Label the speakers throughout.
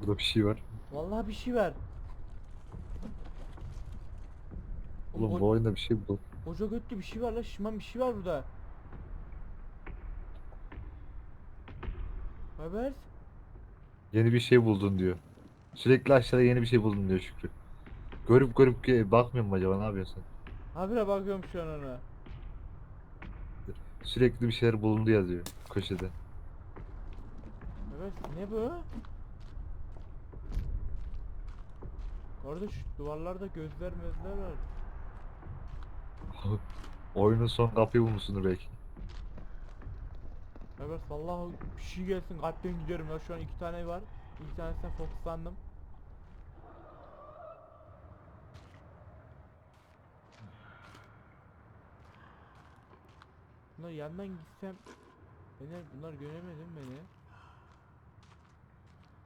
Speaker 1: Burada bir şey var.
Speaker 2: Vallahi bir şey var.
Speaker 1: Oğlum bu oyunda bir şey buldum.
Speaker 2: Koca götlü bir şey var la şişman bir şey var burada. Haber?
Speaker 1: Yeni bir şey buldun diyor. Sürekli aşağıda yeni bir şey buldum diyor Şükrü. Görüp görüp ki bakmıyor mu acaba ne yapıyorsun?
Speaker 2: Habire bakıyorum şu an ona.
Speaker 1: Sürekli bir şeyler bulundu yazıyor köşede.
Speaker 2: Evet ne bu? Kardeş duvarlarda gözler mezler var.
Speaker 1: Oyunun son kapıyı bulmuşsundur belki.
Speaker 2: Evet vallahi bir şey gelsin kalpten gidiyorum ya şu an iki tane var. İki tanesine fokuslandım. Bunlar yandan gitsem Beni bunlar göremedim beni.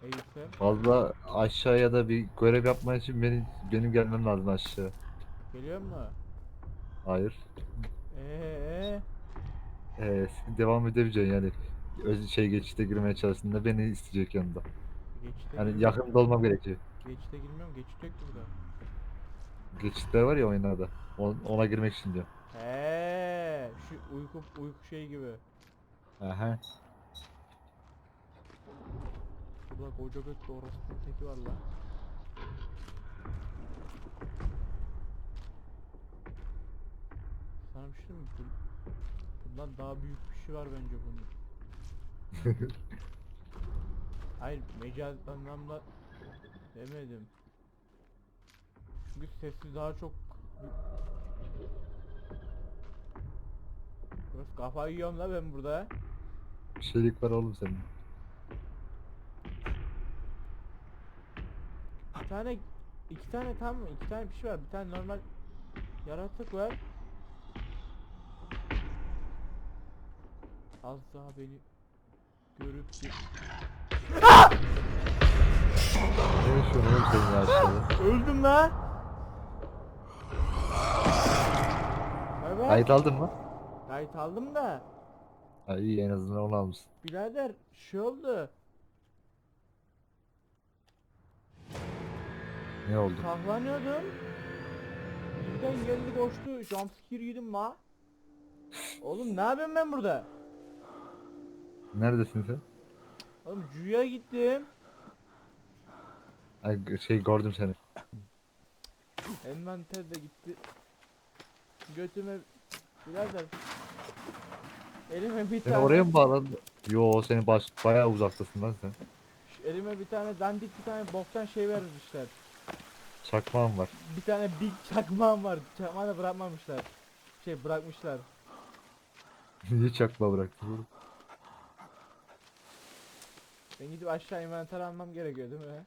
Speaker 2: Eğilsem
Speaker 1: Fazla aşağıya da bir görev yapman için benim, benim gelmem lazım aşağı.
Speaker 2: geliyor mu?
Speaker 1: Hayır.
Speaker 2: Eee
Speaker 1: Ee, devam edebileceksin yani. Öz şey geçişte girmeye çalıştığında beni isteyecek yanında.
Speaker 2: geçte
Speaker 1: Yani yakında olmam gerekiyor.
Speaker 2: Geçte girmiyorum geçit yok burada.
Speaker 1: Geçitler var ya oyunlarda. On- Ona girmek için diyorum.
Speaker 2: He, şu uyku uyku şey gibi.
Speaker 1: Aha.
Speaker 2: Burada koca göt doğrasının teki var lan. Sana bir şey mi? Bu- Bundan daha büyük bir şey var bence bunun. Hayır mecaz anlamda demedim. Çünkü sesi daha çok Burası kafayı yiyorum la ben burada.
Speaker 1: Bir şeylik var oğlum senin.
Speaker 2: Tane iki tane tam mı? İki tane bir şey var. Bir tane normal yaratık var. Az daha beni görüp
Speaker 1: Ne yaşıyorsun oğlum senin ya
Speaker 2: öldüm lan. Evet.
Speaker 1: Kayıt aldın mı?
Speaker 2: Kayıt aldım da
Speaker 1: Ha iyi en azından onu almışsın.
Speaker 2: birader şey oldu.
Speaker 1: Ne oldu?
Speaker 2: Saklanıyordum. Birden geldi koştu. Jumpscare yedim la. Oğlum ne yapıyorum ben burada?
Speaker 1: Neredesin sen?
Speaker 2: Oğlum Cu'ya gittim.
Speaker 1: Ay, şey gördüm seni.
Speaker 2: Envanter de gitti. Götüme birader. Elime bir
Speaker 1: Seni
Speaker 2: tane
Speaker 1: oraya mı bağladın? Yo seni baş bayağı uzaktasın lan sen.
Speaker 2: Elime bir tane dandik bir tane boktan şey vermişler.
Speaker 1: Çakmağın var.
Speaker 2: Bir tane big çakmağım var. Çakmağı da bırakmamışlar. Şey bırakmışlar.
Speaker 1: Niye çakma bıraktın oğlum?
Speaker 2: Ben gidip aşağı envanter almam gerekiyor değil mi?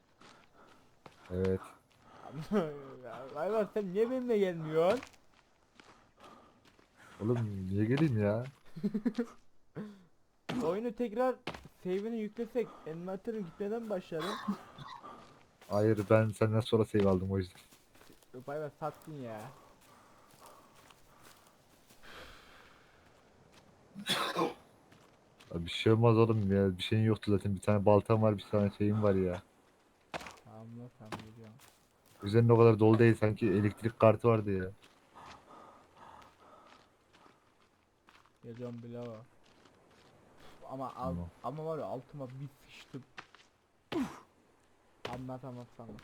Speaker 1: Evet.
Speaker 2: Vay var sen niye benimle gelmiyorsun?
Speaker 1: Oğlum niye geleyim ya?
Speaker 2: Oyunu tekrar save'ini yüklesek envanterim gitmeden başlarım.
Speaker 1: Hayır ben senden sonra save aldım o yüzden.
Speaker 2: Vay var sattın ya.
Speaker 1: Ya bir şey olmaz oğlum ya. Bir şeyin yoktu zaten. Bir tane baltam var, bir tane şeyim var ya.
Speaker 2: Tamam lan tamam geliyorum.
Speaker 1: Üzerinde o kadar dolu değil sanki elektrik kartı vardı ya.
Speaker 2: Geliyorum bile var. Ama al,
Speaker 1: Tamam.
Speaker 2: ama var ya altıma bir sıçtım. Anlatamam sana.